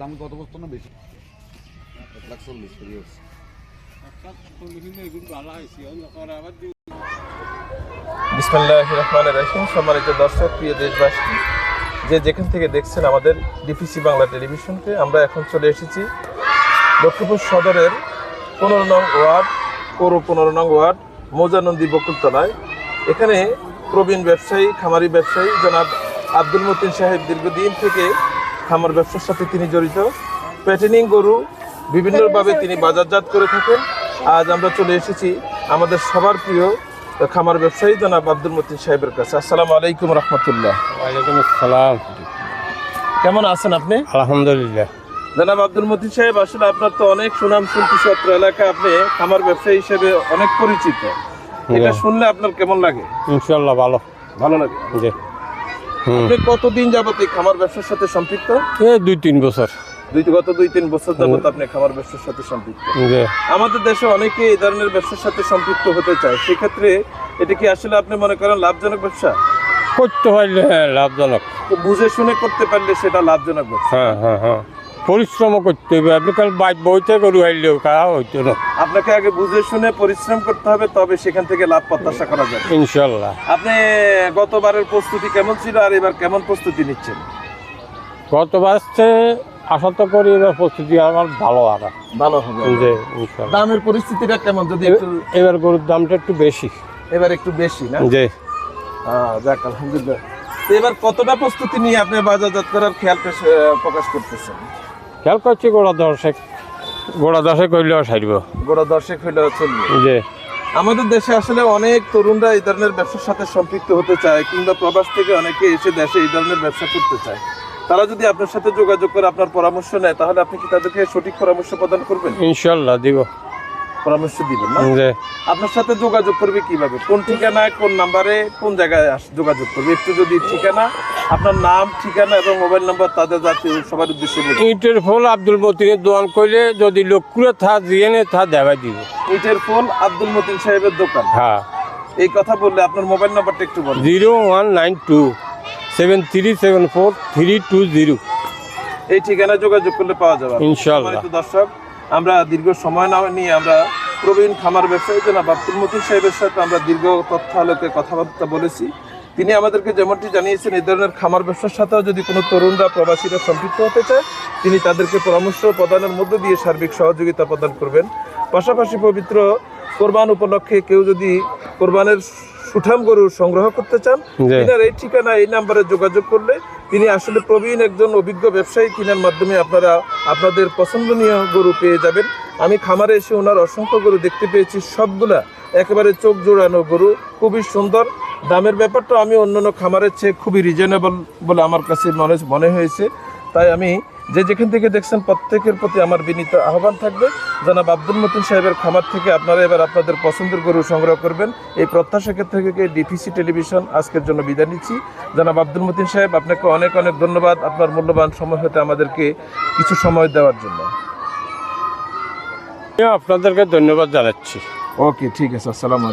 দাম কত বস্তু না বেশি? এক লাখ চল্লিশ কেজি বিসমিল্লাহ রহমান রাহিম। সম্মানিত দর্শক প্রিয় দেশবাসী যে যেখান থেকে দেখছেন আমাদের ডিপিসি বাংলা টেলিভিশনকে আমরা এখন চলে এসেছি লক্ষ্মীপুর সদরের পনেরো নং ওয়ার্ড পৌর পনেরো নং ওয়ার্ড মৌজানন্দী বকুলতলায়। এখানে প্রবীণ ব্যবসায়ী খামারি ব্যবসায়ী জনাব আব্দুল মতিন সাহেব দীর্ঘদিন থেকে খামার ব্যবসার সাথে তিনি জড়িত। প্যাটেনিং গরু বিভিন্নভাবে তিনি বাজারজাত করে থাকেন। আজ আমরা চলে এসেছি আমাদের সবার প্রিয় খামার ব্যবসায়ী জনাব আব্দুল মতিন সাহেবের কাছে। আসসালামু আলাইকুম রহমতুল্লাহ। ওয়ালাইকুম আসসালাম। কেমন আছেন আপনি? আলহামদুলিল্লাহ। জনাব আব্দুল মতিন সাহেব আসলে আপনার তো অনেক সুনাম শুনতেছি অত্র এলাকায় আপনি খামার ব্যবসায়ী হিসেবে অনেক পরিচিত। এটা শুনলে আপনার কেমন লাগে? ইনশাল্লাহ ভালো। ভালো লাগে? জি। আপনি কতদিন যাবত এই খামার ব্যবসার সাথে সম্পৃক্ত? দুই তিন বছর। দুই গত দুই তিন বছর যাবত আপনি খামার ব্যবসার সাথে সম্পৃক্ত। আমাদের দেশে অনেকে এই ধরনের ব্যবসার সাথে সম্পৃক্ত হতে চায়। সেক্ষেত্রে এটা কি আসলে আপনি মনে করেন লাভজনক ব্যবসা? করতে পারলে হ্যাঁ লাভজনক। বুঝে শুনে করতে পারলে সেটা লাভজনক ব্যবসা। হ্যাঁ হ্যাঁ হ্যাঁ। পরিশ্রমও করতে হবে। আপনি কাল বাইক বইতে গরু আইলেও খাওয়া হইতো না। আপনাকে আগে বুঝে শুনে পরিশ্রম করতে হবে তবে সেখান থেকে লাভ প্রত্যাশা করা যাবে। ইনশাল্লাহ আপনি গতবারের প্রস্তুতি কেমন ছিল আর এবার কেমন প্রস্তুতি নিচ্ছেন? গতবার আশা তো করি এবার প্রস্তুতি আমার ভালো আর ভালো হবে। যে দামের পরিস্থিতিটা কেমন? যদি একটু এবার গরুর দামটা একটু বেশি। এবার একটু বেশি না? যে যাক আলহামদুলিল্লাহ। এবার কতটা প্রস্তুতি নিয়ে আপনি বাজারজাত করার খেয়াল প্রকাশ করতেছেন? খেয়াল করছি গোড়া দর্শক গোড়া দর্শক করলেও সারিব গোড়া দর্শক হইলেও চলবে। যে আমাদের দেশে আসলে অনেক তরুণরা এই ধরনের ব্যবসার সাথে সম্পৃক্ত হতে চায় কিংবা প্রবাস থেকে অনেকে এসে দেশে এই ধরনের ব্যবসা করতে চায়। তারা যদি আপনার সাথে যোগাযোগ করে আপনার পরামর্শ নেয় তাহলে আপনি কি তাদেরকে সঠিক পরামর্শ প্রদান করবেন? ইনশাল্লাহ দিব। পরামর্শ দিবেন না? আপনার সাথে যোগাযোগ করবে কীভাবে? কোন ঠিকানায় কোন নাম্বারে কোন জায়গায় যোগাযোগ করবে? একটু যদি ঠিকানা আপনার নাম ঠিকানা এবং মোবাইল নাম্বার তাদের যাতে সবার উদ্দেশ্যে বলুন। ইটের ফল আব্দুল মতিনের দোয়ান করলে যদি লোক করে থা দিয়ে নে থা দেওয়াই দিব। ইটের ফোন আব্দুল মতিন সাহেবের দোকান। হ্যাঁ। এই কথা বললে আপনার মোবাইল নাম্বারটা একটু বলুন। Zero one nine two seven three seven four three two zero. এই ঠিকানায় যোগাযোগ করলে পাওয়া যাবে। ইনশাল্লাহ। সম্মানিত দর্শক আমরা দীর্ঘ সময় না নিয়ে আমরা প্রবীণ খামার ব্যবসায়ী জনাব আব্দুল মতিন সাহেবের সাথে আমরা দীর্ঘ তথ্য আলোকে কথাবার্তা বলেছি। তিনি আমাদেরকে যেমনটি জানিয়েছেন এই ধরনের খামার ব্যবসার সাথেও যদি কোনো তরুণরা প্রবাসীরা সম্পৃক্ত হতে চায় তিনি তাদেরকে পরামর্শ প্রদানের মধ্য দিয়ে সার্বিক সহযোগিতা প্রদান করবেন। পাশাপাশি পবিত্র কোরবান উপলক্ষে কেউ যদি কোরবানের সুঠাম গরু সংগ্রহ করতে চান তিনার এই ঠিকানা এই নাম্বারে যোগাযোগ করলে তিনি আসলে প্রবীণ একজন অভিজ্ঞ ব্যবসায়ী কিনার মাধ্যমে আপনারা আপনাদের পছন্দনীয় গরু পেয়ে যাবেন। আমি খামারে এসে ওনার অসংখ্য গরু দেখতে পেয়েছি সবগুলা একেবারে চোখ জোড়ানো গরু খুবই সুন্দর। দামের ব্যাপারটা আমি অন্যান্য খামারের চেয়ে খুবই রিজনেবল বলে আমার কাছে মনে মনে হয়েছে। তাই আমি যে যেখান থেকে দেখছেন প্রত্যেকের প্রতি আমার বিনীত আহ্বান থাকবে। জনাব আব্দুল মতিন সাহেবের খামার থেকে আপনারা এবার আপনাদের পছন্দের গরু সংগ্রহ করবেন। এই প্রত্যাশা ক্ষেত্র থেকে ডিপিসি টেলিভিশন আজকের জন্য বিদায় নিচ্ছি। জনাব আব্দুল মতিন সাহেব আপনাকে অনেক অনেক ধন্যবাদ আপনার মূল্যবান সময় হতে আমাদেরকে কিছু সময় দেওয়ার জন্য। আপনাদেরকে ধন্যবাদ জানাচ্ছি। ওকে ঠিক আছে আসসালামু